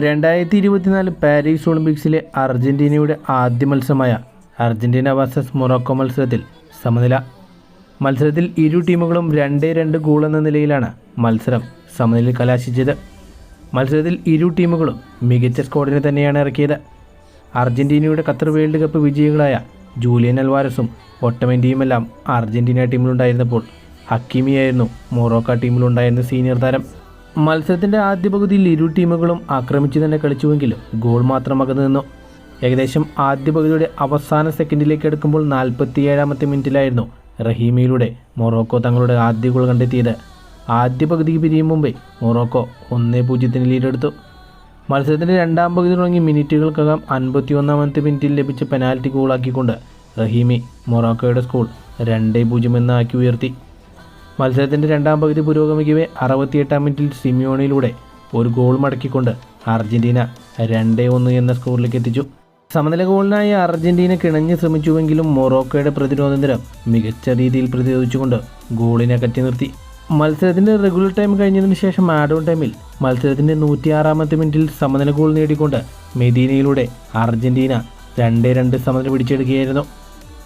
രണ്ടായിരത്തി ഇരുപത്തിനാല് പാരീസ് ഒളിമ്പിക്സിലെ അർജന്റീനയുടെ ആദ്യ മത്സരമായ അർജന്റീന വേഴ്സസ് മൊറോക്കോ മത്സരത്തിൽ സമനില. മത്സരത്തിൽ ഇരു ടീമുകളും രണ്ടേ രണ്ട് ഗോൾ എന്ന നിലയിലാണ് മത്സരം സമനിലയിൽ കലാശിച്ചത്. മത്സരത്തിൽ ഇരു ടീമുകളും മികച്ച സ്കോഡിനെ തന്നെയാണ് ഇറക്കിയത്. അർജന്റീനയുടെ ഖത്തർ വേൾഡ് കപ്പ് വിജയികളായ ജൂലിയൻ അൽവാരസും ഒട്ടമൻ ടീമെല്ലാം അർജന്റീന ടീമിലുണ്ടായിരുന്നപ്പോൾ ഹക്കീമിയായിരുന്നു മൊറോക്ക ടീമിലുണ്ടായിരുന്ന സീനിയർ താരം. മത്സരത്തിന്റെ ആദ്യ പകുതിയിൽ ഇരു ടീമുകളും ആക്രമിച്ചു തന്നെ കളിച്ചുവെങ്കിലും ഗോൾ മാത്രം അകന്നു നിന്നു. ഏകദേശം ആദ്യ പകുതിയുടെ അവസാന സെക്കൻഡിലേക്ക് എടുക്കുമ്പോൾ നാൽപ്പത്തിയേഴാമത്തെ മിനിറ്റിലായിരുന്നു റഹീമിയിലൂടെ മൊറോക്കോ തങ്ങളുടെ ആദ്യ ഗോൾ കണ്ടെത്തിയത്. ആദ്യ പകുതിക്ക് പിരിയും മുമ്പേ മൊറോക്കോ ഒന്നേ പൂജ്യത്തിന് ലീഡെടുത്തു. മത്സരത്തിന്റെ രണ്ടാം പകുതി തുടങ്ങി മിനിറ്റുകൾക്കകം അൻപത്തിയൊന്നാമത്തെ മിനിറ്റിൽ ലഭിച്ച പെനാൽറ്റി ഗോളാക്കിക്കൊണ്ട് റഹീമി മൊറോക്കോയുടെ സ്കൂൾ രണ്ടേ പൂജ്യം എന്നാക്കി ഉയർത്തി. മത്സരത്തിന്റെ രണ്ടാം പകുതി പുരോഗമിക്കവേ അറുപത്തിയെട്ടാം മിനിറ്റിൽ സിമിയോണിലൂടെ ഒരു ഗോൾ മടക്കിക്കൊണ്ട് അർജന്റീന രണ്ടേ ഒന്ന് എന്ന സ്കോറിലേക്ക് എത്തിച്ചു. സമനില ഗോളിനായി അർജന്റീന കിണഞ്ഞ് ശ്രമിച്ചുവെങ്കിലും മൊറോക്കോയുടെ പ്രതിരോധ നിര മികച്ച രീതിയിൽ പ്രതിരോധിച്ചുകൊണ്ട് ഗോളിനെ കറ്റി നിർത്തി. മത്സരത്തിന്റെ റെഗുലർ ടൈം കഴിഞ്ഞതിന് ശേഷം ആഡോൺ ടൈമിൽ മത്സരത്തിന്റെ നൂറ്റിയാറാമത്തെ മിനിറ്റിൽ സമനില ഗോൾ നേടിക്കൊണ്ട് മെദീനയിലൂടെ അർജന്റീന രണ്ടേ രണ്ട് സമനില പിടിച്ചെടുക്കുകയായിരുന്നു.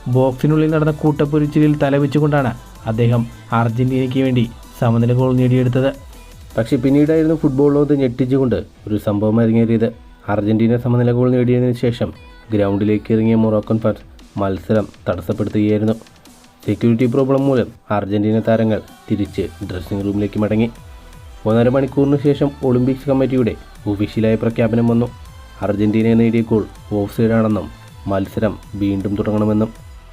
ബോക്സിനുള്ളിൽ നടന്ന കൂട്ടപ്പൊരിച്ചിലിൽ തലവെച്ചുകൊണ്ടാണ് അദ്ദേഹം അർജന്റീനയ്ക്ക് വേണ്ടി സമനില ഗോൾ നേടിയെടുത്തത്. പക്ഷേ പിന്നീടായിരുന്നു ഫുട്ബോൾ ലോകത്ത് ഞെട്ടിച്ചുകൊണ്ട് ഒരു സംഭവം അരങ്ങേറിയത്. അർജന്റീന സമനില ഗോൾ നേടിയതിനു ശേഷം ഗ്രൗണ്ടിലേക്ക് ഇറങ്ങിയ മൊറോക്കൻ ഫാൻസ് മത്സരം തടസ്സപ്പെടുത്തുകയായിരുന്നു. സെക്യൂരിറ്റി പ്രോബ്ലം മൂലം അർജന്റീന താരങ്ങൾ തിരിച്ച് ഡ്രസ്സിംഗ് റൂമിലേക്ക് മടങ്ങി. ഒന്നര മണിക്കൂറിന് ശേഷം ഒളിമ്പിക്സ് കമ്മിറ്റിയുടെ ഒഫീഷ്യലായ പ്രഖ്യാപനം വന്നു. അർജന്റീന നേടിയ ഗോൾ ഓഫ് സൈഡാണെന്നും മത്സരം വീണ്ടും തുടങ്ങണമെന്നും.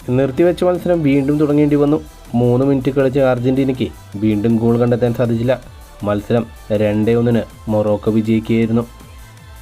നിർത്തിവെച്ച മത്സരം വീണ്ടും തുടങ്ങേണ്ടി വന്നു. മൂന്ന് മിനിറ്റ് കളിച്ച അർജന്റീനയ്ക്ക് വീണ്ടും ഗോൾ കണ്ടെത്താൻ സാധിച്ചില്ല. മത്സരം രണ്ടേ ഒന്നിന് മൊറോക്കോ വിജയിക്കുകയായിരുന്നു.